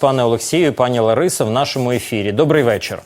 Пане Олексію, пані Ларисо, в нашому ефірі. Добрий вечір.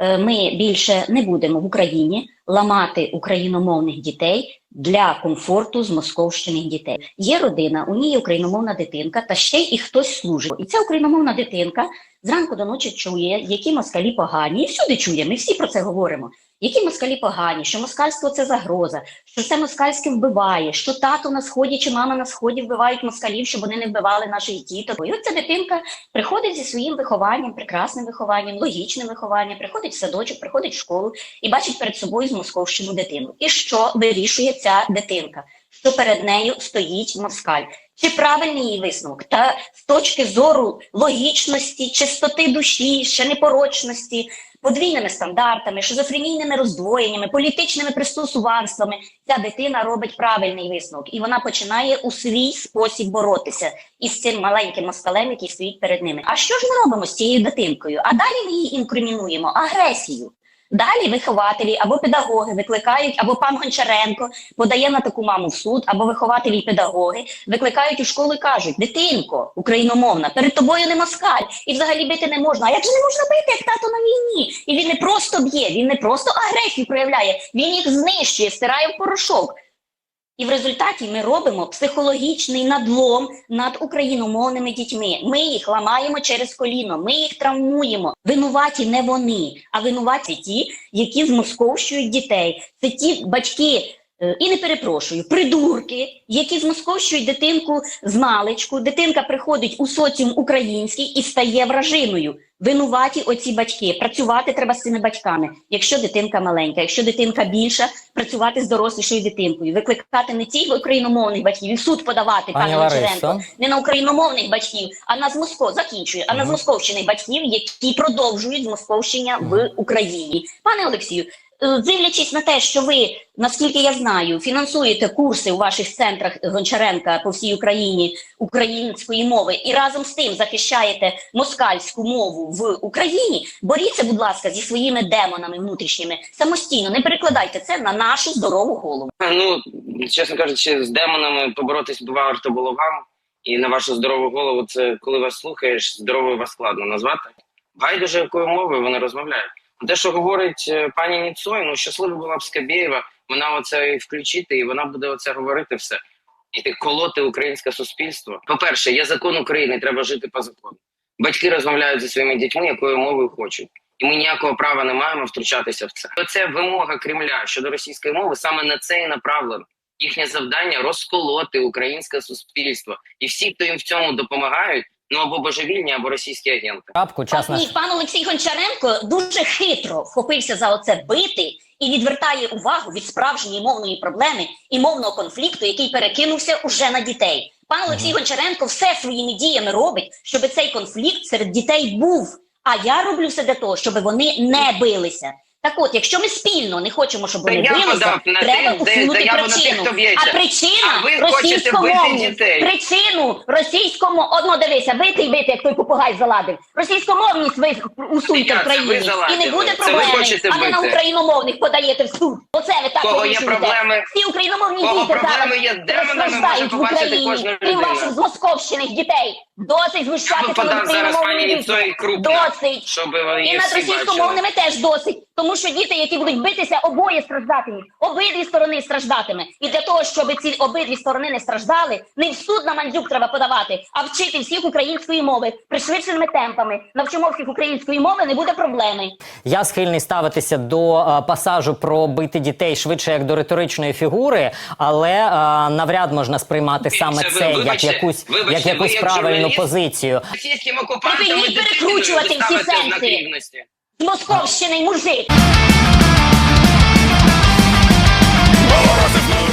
Е, Ми більше не будемо в Україні ламати україномовних дітей для комфорту з московщини дітей. Є родина, у ній україномовна дитинка, та ще й хтось служить. І ця україномовна дитинка зранку до ночі чує, які москалі погані, і всюди чує. Ми всі про це говоримо. Які москалі погані, що москальство це загроза, що це москальське вбиває, що тато на сході чи мама на сході вбивають москалів, щоб вони не вбивали наших діток. І от ця дитинка приходить зі своїм вихованням, прекрасним вихованням, логічним вихованням, приходить в садочок, приходить в школу і бачить перед собою змосковщину дитину. І що вирішує ця дитинка? Що перед нею стоїть москаль? Чи правильний її висновок? Та з точки зору логічності, чистоти душі, ще непорочності, подвійними стандартами, шизофренійними роздвоєннями, політичними пристосуванствами, ця дитина робить правильний висновок, і вона починає у свій спосіб боротися із цим маленьким москалем, який стоїть перед ними. А що ж ми робимо з цією дитинкою? А далі ми її інкримінуємо агресію. Далі вихователі або педагоги викликають, або пан Гончаренко подає на таку маму в суд, або вихователі і педагоги викликають у школу і кажуть: дитинко, україномовна, перед тобою не москаль, і взагалі бити не можна. А як же не можна бити, як тато на війні? І він не просто б'є, він не просто агресію проявляє, він їх знищує, стирає в порошок. І в результаті ми робимо психологічний надлом над україномовними дітьми. Ми їх ламаємо через коліно, ми їх травмуємо. Винуваті не вони, а винуваті ті, які змосковщують дітей. Це ті батьки. е, І не перепрошую, придурки, які змосковщують дитинку з маличку. Дитинка приходить у соціум український і стає вражиною. Винуваті оці батьки. Працювати треба з цими батьками. Якщо дитинка маленька, якщо дитинка більша, працювати з дорослішою дитинкою, викликати не тих україномовних батьків і в суд подавати, Пані пане не на україномовних батьків, а на з москов закінчую, а на з Московщини батьків, які продовжують змосковщення в Україні. Пане Олексію, дивлячись на те, що ви, наскільки я знаю, фінансуєте курси у ваших центрах Гончаренка по всій Україні української мови і разом з тим захищаєте москальську мову в Україні, боріться, будь ласка, зі своїми демонами внутрішніми самостійно. Не перекладайте це на нашу здорову голову. Ну, чесно кажучи, з демонами поборотись варто було вам. І на вашу здорову голову, це коли вас слухаєш, здоровою вас складно назвати. Байдуже, якою мовою вони розмовляють. Те, що говорить е, пані Ніцой, ну щаслива була б Скабєєва, вона оце і включити, і вона буде оце говорити все. І ти колоти українське суспільство. По-перше, є закон України, треба жити по закону. Батьки розмовляють зі своїми дітьми, якою мовою хочуть. І ми ніякого права не маємо втручатися в це. Оце вимога Кремля щодо російської мови саме на це і направлено. Їхнє завдання розколоти українське суспільство. І всі, хто їм в цьому допомагають, ну або божевільні, або російські агенти. Крапку, час наш. Пан Олексій Гончаренко дуже хитро вхопився за оце бити і відвертає увагу від справжньої мовної проблеми і мовного конфлікту, який перекинувся уже на дітей. Пан Олексій Гончаренко все своїми діями робить, щоб цей конфлікт серед дітей був. А я роблю все для того, щоб вони не билися. Так от, якщо ми спільно не хочемо, щоб вони билися, треба усунути причину. А причина А ви хочете дітей. Причину російському одно дивися, бити і бити, як той попугай заладив. Російськомовність ви усуньте в країні і не буде проблеми. А не на україномовних подаєте в суд. Оце ви так вирішуєте. Всі україномовні Кого діти зараз з може в Україні. Крім ваших змосковщених дітей. Досить над україномовними дітьми. Досить. І над російськомовними теж досить, тому що діти, які будуть битися, обоє страждатимуть, обидві сторони страждатиме. І для того, щоб ці обидві сторони не страждали, не в суд на мандзюк треба подавати, а вчити всіх української мови пришвидшеними темпами. Навчимо всіх української мови, не буде проблеми. Я схильний ставитися до е, пасажу про бити дітей швидше як до риторичної фігури, але е, навряд можна сприймати саме Це ви- це як якусь вибачте, як ви якусь як правильну журналіст? позицію. Російським окупантам перекручувати всі сенси. Рівності. Московщиний мужик. Морозив